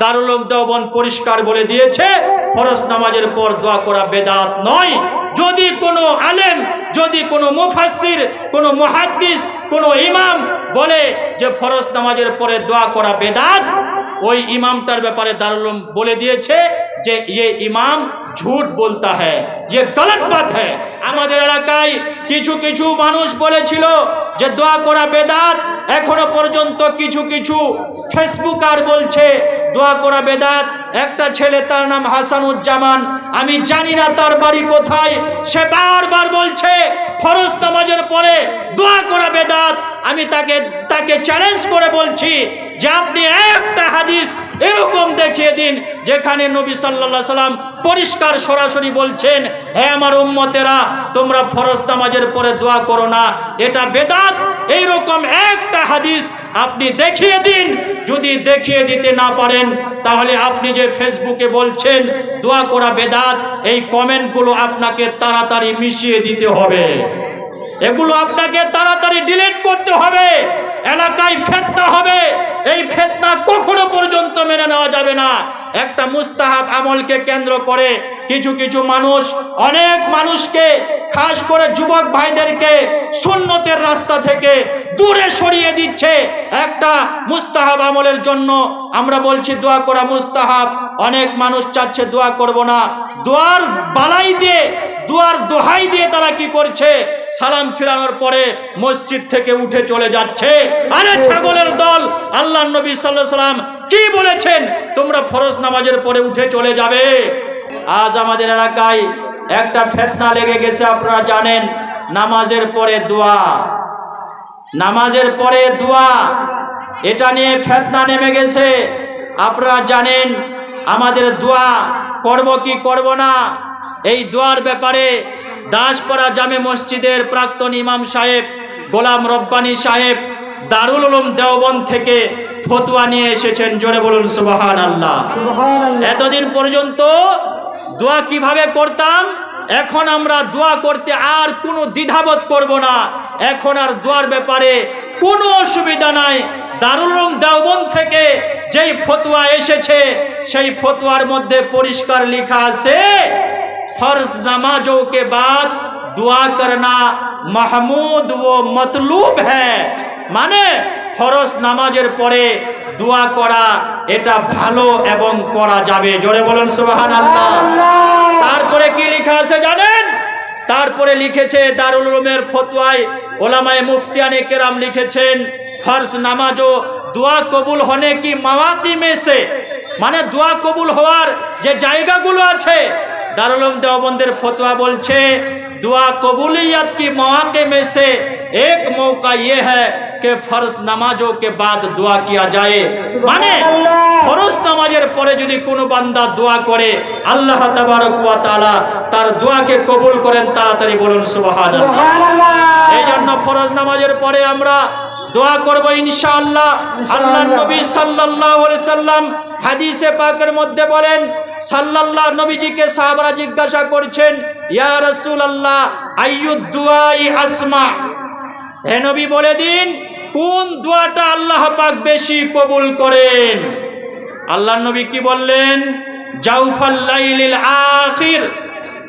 দারুল দেওবন পরিষ্কার বলে দিয়েছে, ফরজ নামাজের পর দোয়া করা বেদাত নয়। যদি কোনো আলেম, যদি কোনো মুফাসসির, কোনো মুহাদ্দিস, কোনো ইমাম বলে যে ফরজ নামাজের পরে দোয়া করা বেদাত, ওই ইমামটার ব্যাপারে দারুল বলে দিয়েছে যে ये ইমাম ঝুট বলতা হ্যায় ये গলত বাত হ্যায়। আমাদের এলাকায় কিছু কিছু মানুষ বলেছিল যে দোয়া করা বেদাত এখনও পর্যন্ত কিছু কিছু ফেসবুক আর বলছে, দোয়া করা বেদাত, একটা ছেলে তার নাম হাসানুজ্জামান, আমি জানি না তার বাড়ি কোথায়, সে বারবার বলছে, ফরজ নামাজের পরে দোয়া করা বেদাত আমি তাকে তাকে চ্যালেঞ্জ করে বলছি যে আপনি একটা হাদিস এরকম দেখিয়ে দিন যেখানে নবী সাল্লাল্লাহু সাল্লাম পরিষ্কার সরাসরি বলছেন, হে আমার উম্মতেরা, তোমরা ফরজ নামাজের পরে দোয়া করো না। এটা বেদাত। এইরকম একটা হাদিস আপনি দেখিয়ে দিন। যদি দেখিয়ে দিতে না পারেন, তাহলে আপনি যে ফেসবুকে বলছেন, দোয়া করা বেদাত, এই কমেন্টগুলো আপনাকে তাড়াতাড়ি মিশিয়ে দিতে হবে। এগুলো আপনাকে তাড়াতাড়ি ডিলিট করতে হবে। এলাকায় ফেতনা হবে। এই ফেতনা কখনো পর্যন্ত মেনে নেওয়া যাবে না। একটা মুস্তাহাব আমলকে কেন্দ্র করে কিছু কিছু মানুষ, অনেক মানুষকে, খাস করে যুবক ভাইদেরকে সুন্নতের রাস্তা থেকে দূরে সরিয়ে দিচ্ছে। একটা মুস্তাহাব আমলের জন্য আমরা বলছি, দোয়া করা মুস্তাহাব। অনেক মানুষ চাচ্ছে, দোয়া করব না। দোয়ার বালাই দিয়ে দুয়ার দোহাই দিয়ে তারা কি করছে? সালাম ফিরানোর পরে মসজিদ থেকে উঠে চলে যাচ্ছে। আরে ছাগলের দল, আল্লাহ নবী সাল্লাহ সাল্লাম কি বলেছেন? তোমরা ফরজ নামাজের পরে উঠে চলে যাবে। আজ আমাদের এলাকায় একটা ফেতনা লেগে গেছে, আপনারা জানেন। নামাজের পরে দোয়া। নামাজের পরে দোয়া। এটা নিয়ে ফেতনা নেমে গেছে। আপনারা জানেন, আমাদের দোয়া করব কি করব না? এই দোয়ার ব্যাপারে দাসপাড়া জামে মসজিদের প্রাক্তন ইমাম সাহেব গোলাম রব্বানী সাহেব দারুল উলুম দেওবন্দ থেকে ফতুয়া নিয়ে এসেছেন। জোরে বলুন সুবাহান আল্লাহ এতদিন পর্যন্ত দোয়া কীভাবে করতাম? এখন আমরা দোয়া করতে আর কোনো দ্বিধাবোধ করব না। এখন আর দোয়ার ব্যাপারে কোনো অসুবিধা নাই। দারুল উলুম দেওবন্দ থেকে যেই ফতুয়া এসেছে সেই ফতুয়ার মধ্যে পরিষ্কার লেখা আছে फर्ज नमाजों के बाद दुआ करना महमूद व मतलूब है মানে ফরজ নামাজের পরে দোয়া করা এটা ভালো এবং করা যাবে জোরে বলুন সুবাহান আল্লাহ তারপরে কি লেখা আছে জানেন তারপরে লিখেছে দারুল উলুমের ফতোয়ায় ওলামায়ে মুফতিয়ানে কেরাম লিখেছেন ফরজ নামাজও দোয়া কবুল হনে কি মাওয়াকি মে সে মানে দোয়া কবুল হওয়ার যে জায়গাগুলো আছে দারুলম দেওবন্দের ফতোয়া বলছে দোয়া কবুলিয়াত কি মওয়াকে মে সে এক মৌকা ইয়ে है ফরজ নামাজও কে বাদ দোয়া কিয়া যায়? মানে ফরজ নামাজের পরে যদি কোনো বান্দা দোয়া করে আল্লাহ তাবারক তাআলা তার দোয়াকে কবুল করেন তাড়াতাড়ি বলুন সুবহানাল্লাহ। এই জন্য ফরজ নামাজের পরে আমরা দোয়া করব ইনশাআল্লাহ। আল্লাহ নবী সাল্লাল্লাহু আলাইহি সাল্লাম হাদিসে পাকের মধ্যে বলেন সাল্লাল্লাহ নবীজিকে সাহাবারা জিজ্ঞাসা করছেন, ইয়া রাসূলুল্লাহ আইয়ুদ দুআই আসমা হে নবী বলে দিন, কোন দোয়াটা আল্লাহ পাক বেশি কবুল করেন? আল্লাহ নবী কি বললেন? জাউফাল লাইলিল আখির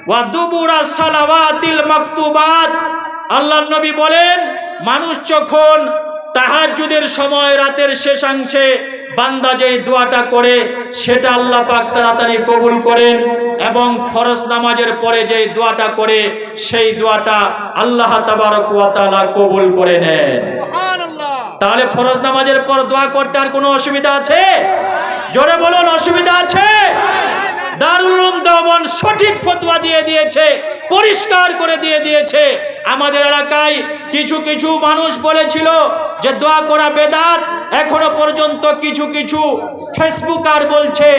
ওয়া দুবুরা সালাওয়াতিল মাকতুবাত। আল্লাহ নবী বলেন, মানুষ যখন তাহাজ্জুদের সময় রাতের শেষাংশে বান্দা যেই দোয়াটা করে সেটা আল্লাহ পাক তাড়াতাড়ি কবুল করেন এবং ফরজ নামাজের পরে যেই দোয়াটা করে সেই দোয়াটা আল্লাহ তাবারক ওয়া কবুল করে নেন। তাহলে ফরজ নামাজের পর দোয়া করতে আর কোনো অসুবিধা আছে? জোরে বলুন অসুবিধা আছে? দারুল উলুম দেওবন্দ সঠিক ফতোয়া দিয়ে দিয়েছে, পরিষ্কার করে দিয়ে দিয়েছে। আমাদের এলাকায় কিছু কিছু মানুষ বলেছিল যে দোয়া করা বেদাত, এখনও পর্যন্ত কিছু কিছু ফেসবুকার বলছে,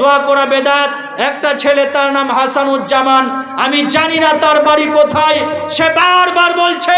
দোয়া করা বেদাত, একটা ছেলে তার নাম হাসানুজ্জামান, আমি জানি না তার বাড়ি কোথায়, সে বারবার বলছে,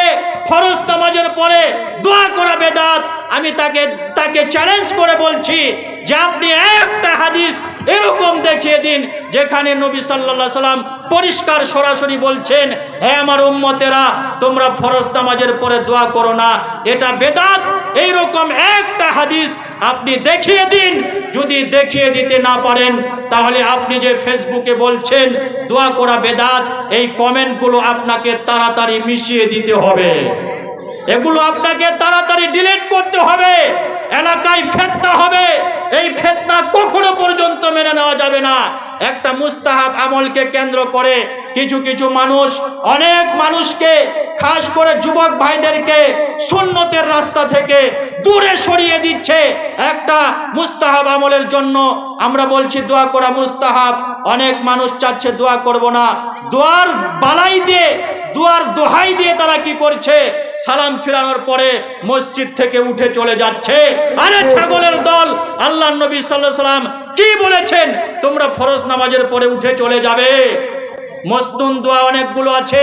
ফরজ নামাজের পরে দোয়া করা বেদাত, আমি তাকে তাকে চ্যালেঞ্জ করে বলছি যে আপনি একটা হাদিস এরকম দেখিয়ে দিন যেখানে নবী সাল্লাল্লাহু সাল্লাম পরিষ্কার সরাসরি বলছেন, হে আমার উম্মতেরা, তোমরা ফরজ নামাজের পরে দোয়া করো না। এটা বেদাত। এই রকম একটা হাদিস আপনি দেখিয়ে দিন। যদি দেখিয়ে দিতে না পারেন, তাহলে আপনি যে ফেসবুকে বলছেন, দোয়া করা বেদাত এই কমেন্টগুলো আপনাকে তাড়াতাড়ি মিশিয়ে দিতে হবে। এগুলো আপনাকে তাড়াতাড়ি ডিলিট করতে হবে। এলাকায় ফেতনা হবে। এই ফেতনা কখনো পর্যন্ত মেনে নেওয়া যাবে না। একটা মুস্তাহাব আমলকে কেন্দ্র করে কিছু কিছু মানুষ, অনেক মানুষকে, খাস করে যুবক ভাইদেরকে সুন্নতের রাস্তা থেকে দূরে সরিয়ে দিচ্ছে। একটা মুস্তাহাব আমলের জন্য আমরা বলছি, দোয়া করা মুস্তাহাব। অনেক মানুষ চাচ্ছে, দোয়া করব না। দোয়ার বালাই দিয়ে দুয়ার দোহাই দিয়ে তারা কি করছে? সালাম ফিরানোর পরে মসজিদ থেকে উঠে চলে যাচ্ছে। আরে ছাগলের দল আল্লাহ নবী সাল্লাহ সাল্লাম কি বলেছেন? তোমরা ফরজ নামাজের পরে উঠে চলে যাবে। মসনুন দোয়া অনেকগুলো আছে।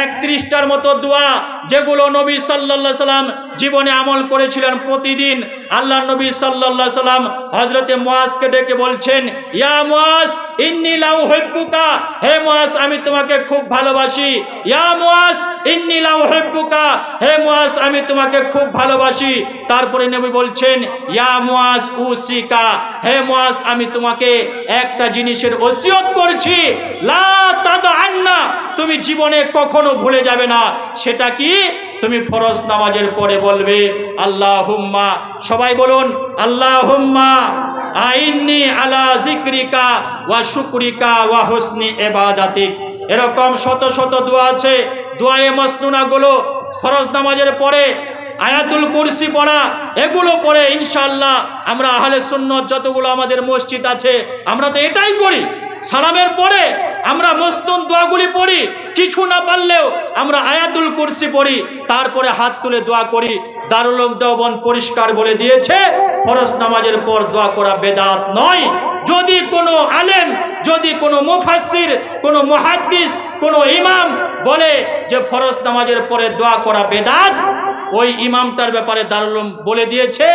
একত্রিশটার মতো দোয়া যেগুলো নবী সাল্লা সাল্লাম জীবনে আমল করেছিলেন প্রতিদিন। আল্লাহ নবী সাল্লাল্লাহু সাল্লাম হজরতে মুয়াজকে ডেকে বলছেন, ইয়া মুয়াজ, ইন্নি লাউ হুব্বুকা। হে মুয়াজ, আমি তোমাকে খুব ভালোবাসি। ইয়া মুয়াজ, ইন্নি লাউ হুব্বুকা। হে মুয়াজ, আমি তোমাকে খুব ভালোবাসি। তারপরে নবী বলছেন, ইয়া মুয়াজ উসিকা। হে মুয়াজ, আমি তোমাকে একটা জিনিসের ওসিয়ত করছি। লা তাদা আন্না তুমি জীবনে কখনো ভুলে যাবে না। সেটা কি? তুমি ফরজ নামাজের পরে বলবে আল্লাহ হুম্মা সবাই বলুন আল্লাহ হুম্মা আইন্নি আলা জিক্রিকা ওয়া শুকরিকা ওয়া হুসনি এবাদাতিক এরকম শত শত দোয়া আছে, দোয়ায়ে মসনুনাগুলো ফরজ নামাজের পরে, আয়াতুল কুরসি পড়া, এগুলো পড়ে ইনশাআল্লাহ আমরা আহলে সুন্নত যতগুলো আমাদের মসজিদ আছে, আমরা তো এটাই করি। সালামের পরে আমরা মস্তুন দোয়াগুলি পড়ি, কিছু না পারলেও আমরা আয়াতুল কুরসি পড়ি, তারপরে হাত তুলে দোয়া করি দারুল দেওবন পরিষ্কার বলে দিয়েছে, ফরজ নামাজের পর দোয়া করা বেদাত নয়। যদি কোনো আলেম, যদি কোনো মুফাসসির, কোনো মুহাদ্দিস, কোনো ইমাম বলে যে ফরজ নামাজের পরে দোয়া করা বেদাত, ওই ইমামটার ব্যাপারে দারুল বলে দিয়েছে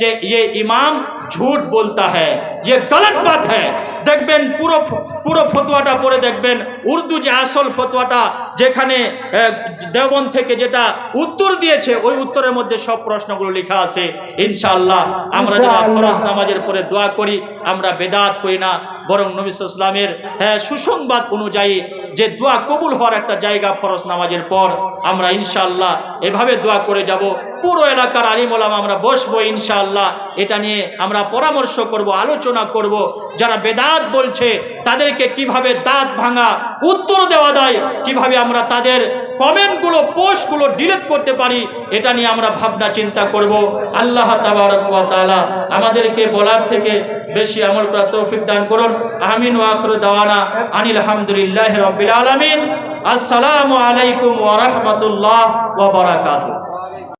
যে ইয়ে ইমাম ঝুট বলতা হ্যায় ये गलत बात है দেখবেন পুরো পুরো ফতোয়াটা পড়ে দেখবেন উর্দু যে আসল ফতোয়াটা যেখানে আহ, দেওবন্দ থেকে যেটা উত্তর দিয়েছে ওই উত্তরের মধ্যে সব প্রশ্নগুলো লেখা আছে ইনশাআল্লাহ আমরা যারা ফরজ নামাজের পরে দোয়া করি আমরা বেদাত করি না বরং নবী ইসলামের হ্যাঁ সুসংবাদ অনুযায়ী যে দোয়া কবুল হওয়ার একটা জায়গা ফরজ নামাজের পর আমরা ইনশাল্লাহ এভাবে দোয়া করে যাব। পুরো এলাকার আলিম ওলামা আমরা বসবো ইনশাল্লাহ এটা নিয়ে আমরা পরামর্শ করব, আলোচনা করব। যারা বেদাত বলছে তাদেরকে কীভাবে দাঁত ভাঙা উত্তর দেওয়া যায়, কীভাবে আমরা তাদের কমেন্টগুলো, পোস্টগুলো ডিলিট করতে পারি, এটা নিয়ে আমরা ভাবনা চিন্তা করব। আল্লাহ তাআলা আমাদেরকে বলার থেকে বেশি আমল করার তৌফিক দান করুন। আমিন ওয়া আখিরু দাওয়ানা আনিল হামদুলিল্লাহি রাব্বিল আলামিন। আসসালামু আলাইকুম ওয়া রাহমাতুল্লাহ ওয়া বারাকাতুহু।